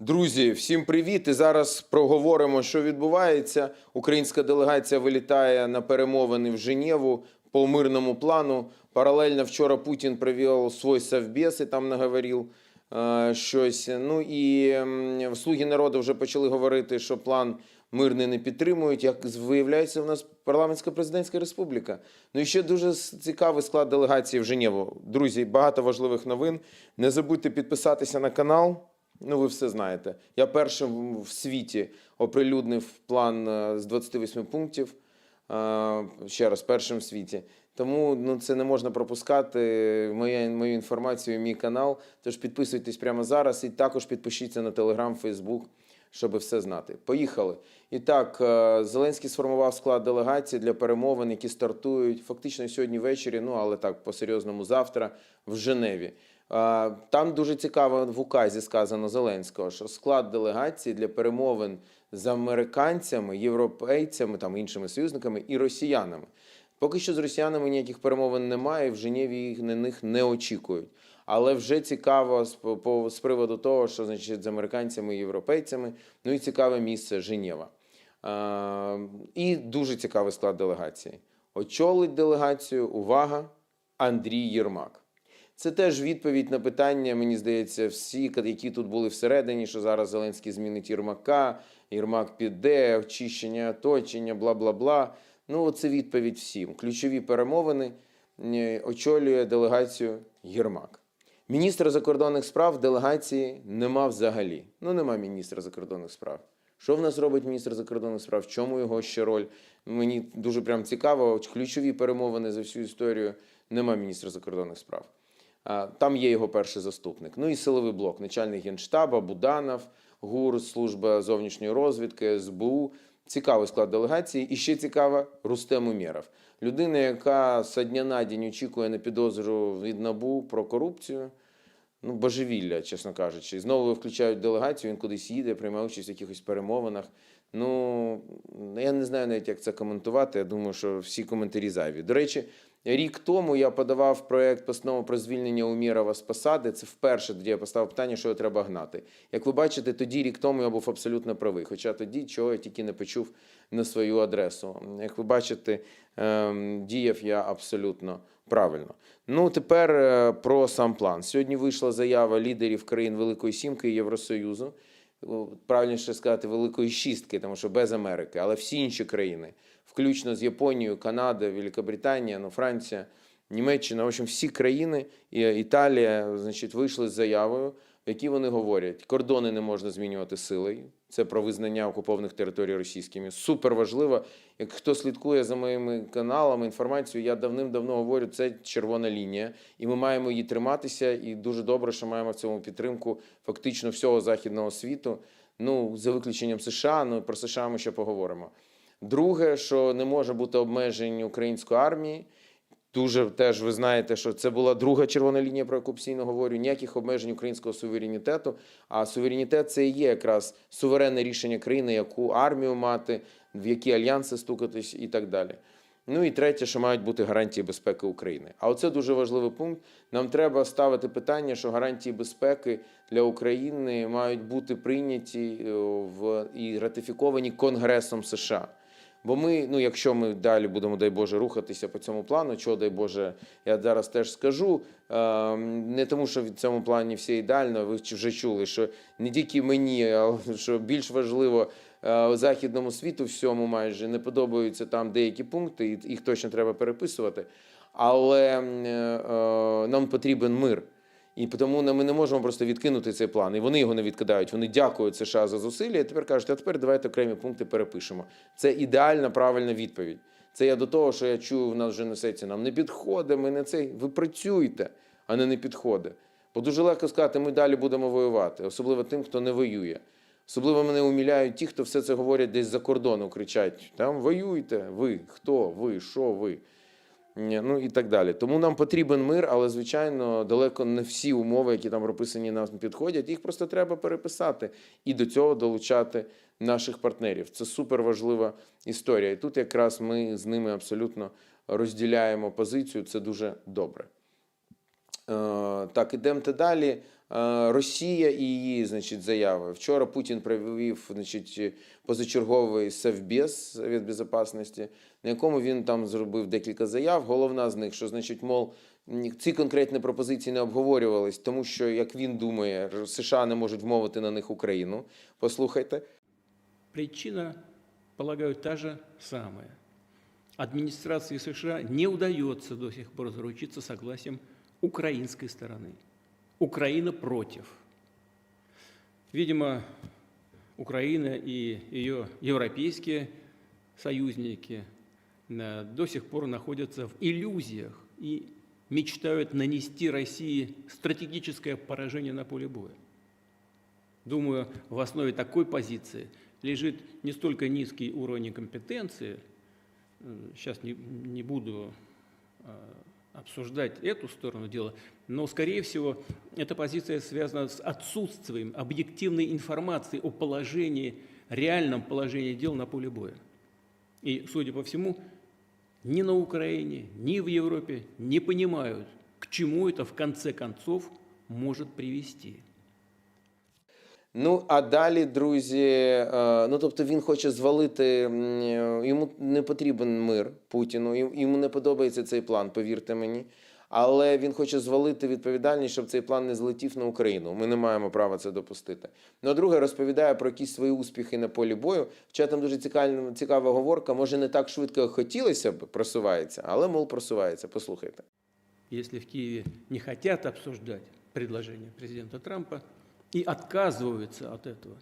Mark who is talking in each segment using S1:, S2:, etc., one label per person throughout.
S1: Друзі, всім привіт! І зараз проговоримо, що відбувається. Українська делегація вилітає на перемовини в Женеву по мирному плану. Паралельно вчора Путін провів свій совбез і там наговорив е, щось. Ну і м, слуги народу вже почали говорити, що план мирний не підтримують. Як виявляється, у нас парламентська президентська республіка. Ну і ще дуже цікавий склад делегації в Женеву. Друзі, багато важливих новин. Не забудьте підписатися на канал. Ну, ви все знаєте. Я першим в світі оприлюднив план е, з 28 пунктів. Е, Ще раз, першим в світі. Тому ну, це не можна пропускати. Моя, мою інформацію, мій канал. Тож підписуйтесь прямо зараз і також підпишіться на Телеграм, Фейсбук, щоб все знати. Поїхали. І так, е, Зеленський сформував склад делегації для перемовин, які стартують фактично сьогодні ввечері, ну але так, по-серйозному завтра в Женеві. Там дуже цікаво в указі сказано Зеленського, що склад делегації для перемовин з американцями, європейцями, там іншими союзниками і росіянами. Поки що з росіянами ніяких перемовин немає, в Женєві їх на них не очікують. Але вже цікаво з, по, з приводу того, що значить з американцями і європейцями. Ну і цікаве місце Женєва. А, і дуже цікавий склад делегації. Очолить делегацію, увага, Андрій Єрмак. Це теж відповідь на питання, мені здається, всі, які тут були всередині, що зараз Зеленський змінить Єрмака, Єрмак піде, очищення, оточення, бла бла бла. Ну, це відповідь всім. Ключові перемовини е, очолює делегацію Єрмак. Міністра закордонних справ делегації нема взагалі. Ну, нема міністра закордонних справ. Що в нас робить міністр закордонних справ? В чому його ще роль? Мені дуже прям цікаво. Ключові перемовини за всю історію нема міністра закордонних справ. Там є його перший заступник. Ну і силовий блок, начальник генштаба, Буданов, ГУР, служба зовнішньої розвідки, СБУ. Цікавий склад делегації. І ще цікава Рустем Умєров. Людина, яка со дня на день очікує на підозру від НАБУ про корупцію. Ну, божевілля, чесно кажучи. Знову включають делегацію, він кудись їде, приймає участь в якихось перемовинах. Ну, я не знаю навіть, як це коментувати. Я думаю, що всі коментарі зайві. До речі, рік тому я подавав проект постанови про звільнення Умірова з посади. Це вперше тоді я поставив питання, що його треба гнати. Як ви бачите, тоді рік тому я був абсолютно правий. Хоча тоді чого я тільки не почув на свою адресу. Як ви бачите, ем, діяв я абсолютно правильно. Ну, тепер е, про сам план. Сьогодні вийшла заява лідерів країн Великої Сімки і Євросоюзу. О, Правильніше сказати, Великої Шістки, тому що без Америки, але всі інші країни, включно з Японією, Канадою, Великобританія, ну, Франція, Німеччина, в общем, всі країни, і Італія, значить, вийшли з заявою, в якій вони говорять, кордони не можна змінювати силою. Це про визнання окупованих територій російськими. Супер важливо. Як хто слідкує за моїми каналами, інформацією, я давним-давно говорю, це червона лінія, і ми маємо її триматися. І дуже добре, що маємо в цьому підтримку фактично всього західного світу. Ну, за виключенням США, ну про США ми ще поговоримо. Друге, що не може бути обмежень української армії. Дуже теж ви знаєте, що це була друга червона лінія, про яку постійно говорю. Ніяких обмежень українського суверенітету. А суверенітет це і є якраз суверенне рішення країни, яку армію мати, в які альянси стукатись і так далі. Ну і третє, що мають бути гарантії безпеки України. А оце дуже важливий пункт. Нам треба ставити питання, що гарантії безпеки для України мають бути прийняті е, в і ратифіковані Конгресом США. Бо ми, ну якщо ми далі будемо, дай Боже, рухатися по цьому плану, чого дай Боже, я зараз теж скажу. е, Не тому, що в цьому плані все ідеально, ви вже чули, що не тільки мені, а що більш важливо е, західному світу, всьому майже не подобаються там деякі пункти, і їх точно треба переписувати. Але е, е, нам потрібен мир. І тому ми не можемо просто відкинути цей план. І вони його не відкидають. Вони дякують США за зусилля. І тепер кажуть, а тепер давайте окремі пункти перепишемо. Це ідеальна правильна відповідь. Це я до того, що я чую, в нас вже несеться. Нам не підходить, ми не цей. Ви працюйте, а не не підходить. Бо дуже легко сказати, ми далі будемо воювати, особливо тим, хто не воює. Особливо мене уміляють ті, хто все це говорять десь за кордону, кричать: там воюйте, ви, хто, ви, що ви. Ну і так далі. Тому нам потрібен мир, але звичайно далеко не всі умови, які там прописані, нам підходять. Їх просто треба переписати і до цього долучати наших партнерів. Це супер важлива історія. І тут якраз ми з ними абсолютно розділяємо позицію. Це дуже добре. Е, Так, ідемте далі. Росія і її значить, заяви. Вчора Путін провів значить, позачерговий Совбез Совет Безопасності, на якому він там зробив декілька заяв. Головна з них, що значить, мов, ці конкретні пропозиції не обговорювались, тому що, як він думає, США не можуть вмовити на них Україну. Послухайте.
S2: Причина, полагаю, та же самая. Администрации США не удается до сих пор заручиться согласием украинской стороны. Украина против. Видимо, Украина и ее европейские союзники э, до сих пор находятся в иллюзиях и мечтают нанести России стратегическое поражение на поле боя. Думаю, в основе такой позиции лежит не столько низкий уровень компетенции, э, сейчас не, не буду э, обсуждать эту сторону дела, но, скорее всего, эта позиция связана с отсутствием объективной информации о положении, реальном положении дел на поле боя. И, судя по всему, ни на Украине, ни в Европе не понимают, к чему это в конце концов может привести.
S1: Ну, а далі, друзі, е, ну тобто він хоче звалити, йому не потрібен мир Путіну, йому- не подобається цей план, повірте мені. Але він хоче звалити відповідальність, щоб цей план не злетів на Україну. Ми не маємо права це допустити. Ну, а друге, розповідає про якісь свої успіхи на полі бою. Хоча там дуже цікава, цікава говорка, може не так швидко, хотілося б, просувається, але мол просувається. Послухайте.
S2: Если в Киеве не хотят обсуждать предложение президента Трампа и отказываются от этого,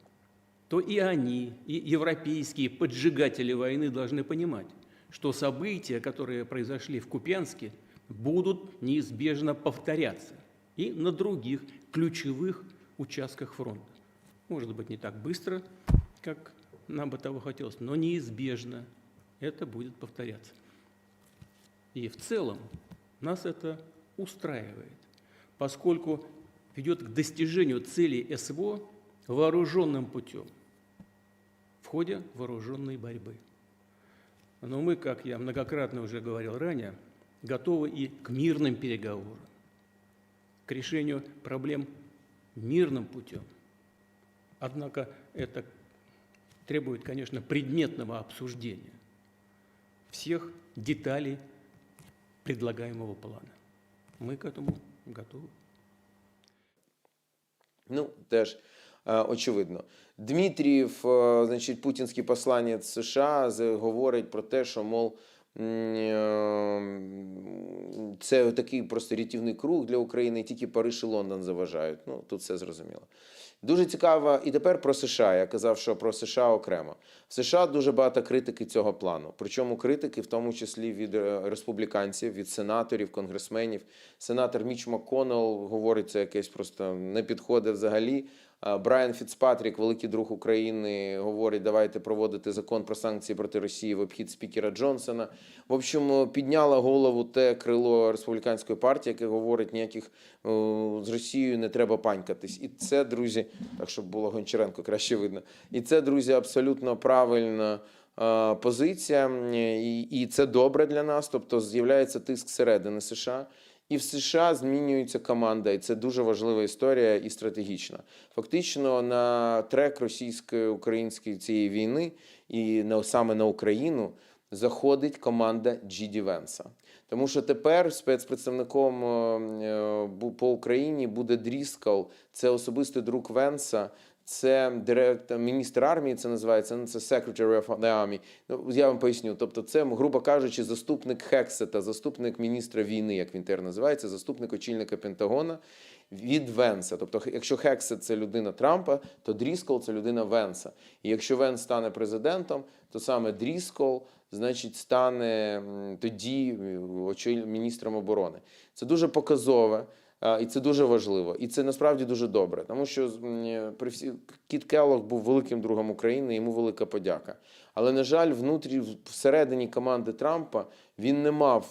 S2: то и они, и европейские поджигатели войны должны понимать, что события, которые произошли в Купянске, будут неизбежно повторяться и на других ключевых участках фронта. Может быть, не так быстро, как нам бы того хотелось, но неизбежно это будет повторяться. И в целом нас это устраивает, поскольку ведет к достижению целей СВО вооруженным путем в ходе вооруженной борьбы. Но мы, как я многократно уже говорил ранее, готовы и к мирным переговорам, к решению проблем мирным путем. Однако это требует, конечно, предметного обсуждения всех деталей предлагаемого плана. Мы к этому готовы.
S1: Ну, теж е, очевидно. Дмитрієв, е, значить, путінський посланець США, говорить про те, що, мов, е, це такий просто рятівний круг для України, і тільки Париж і Лондон заважають. Ну, тут все зрозуміло. Дуже цікаво, і тепер про США. Я казав, що про США окремо. В США дуже багато критики цього плану. Причому критики, в тому числі від е, республіканців, від сенаторів, конгресменів. Сенатор Міч МакКоннелл говорить, це якесь просто не підходить взагалі. А Брайан Фіцпатрік, великий друг України, говорить, давайте проводити закон про санкції проти Росії в обхід спікера Джонсона. В общем, підняло голову те крило республіканської партії, яке говорить, ніяких з Росією не треба панькатись. І це, друзі, так щоб було Гончаренко краще видно. І це, друзі, абсолютно правильна е, позиція, і, це добре для нас. Тобто з'являється тиск зсередини США. І в США змінюється команда, і це дуже важлива історія і стратегічна. Фактично на трек російсько-української цієї війни і на саме на Україну заходить команда Джіді Венса. Тому що тепер спецпредставником е, по Україні буде Дріскал, це особистий друг Венса. Це директор міністр армії, це називається. Ну, це Secretary of the Army. Ну, я вам поясню. Тобто, це, грубо кажучи, заступник Хексета, заступник міністра війни, як він тепер називається, заступник очільника Пентагона від Венса. Тобто, якщо Хексет це людина Трампа, то Дріскол це людина Венса. І якщо Венс стане президентом, то саме Дріскол, значить, стане тоді е, очоль- міністром оборони. Це дуже показове. І це дуже важливо, і це насправді дуже добре, тому що е, при всі Кіт Келлог був великим другом України, йому велика подяка. Але на жаль, внутрі всередині команди Трампа він не мав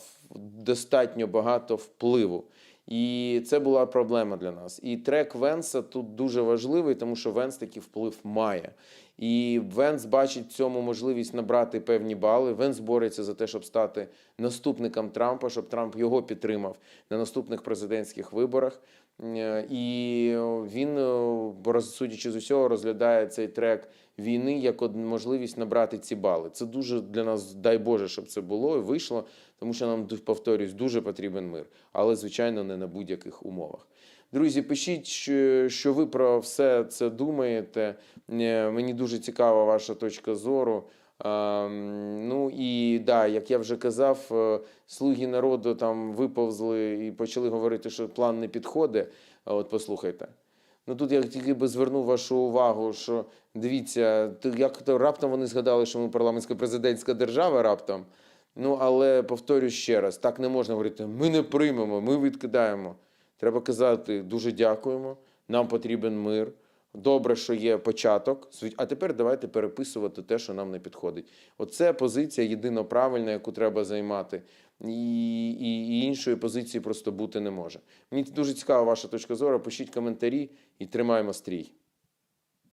S1: достатньо багато впливу. І це була проблема для нас. І трек Венса тут дуже важливий, тому що Венс такий вплив має. І Венс бачить в цьому можливість набрати певні бали. Венс бореться за те, щоб стати наступником Трампа, щоб Трамп його підтримав на наступних президентських виборах. Е, І він, е, судячи з усього, розглядає цей трек війни як можливість набрати ці бали. Це дуже для нас, дай Боже, щоб це було і вийшло, тому що нам, повторюсь, дуже потрібен мир, але, звичайно, не на будь-яких умовах. Друзі, пишіть, що, ви про все це думаєте. Е, Мені дуже цікава ваша точка зору. Ем, Ну і да, як я вже казав, е, слуги народу там виповзли і почали говорити, що план не підходить. От послухайте. Ну тут я тільки би звернув вашу увагу, що дивіться, як то раптом вони згадали, що ми парламентсько-президентська держава раптом. Ну але повторю ще раз: так не можна говорити. Ми не приймемо, ми відкидаємо. Треба казати дуже дякуємо. Нам потрібен мир. Добре, що є початок. А тепер давайте переписувати те, що нам не підходить. Оце позиція єдино правильна, яку треба займати. І, і, і іншої позиції просто бути не може. Мені дуже цікава ваша точка зору. Пишіть коментарі і тримаємо стрій.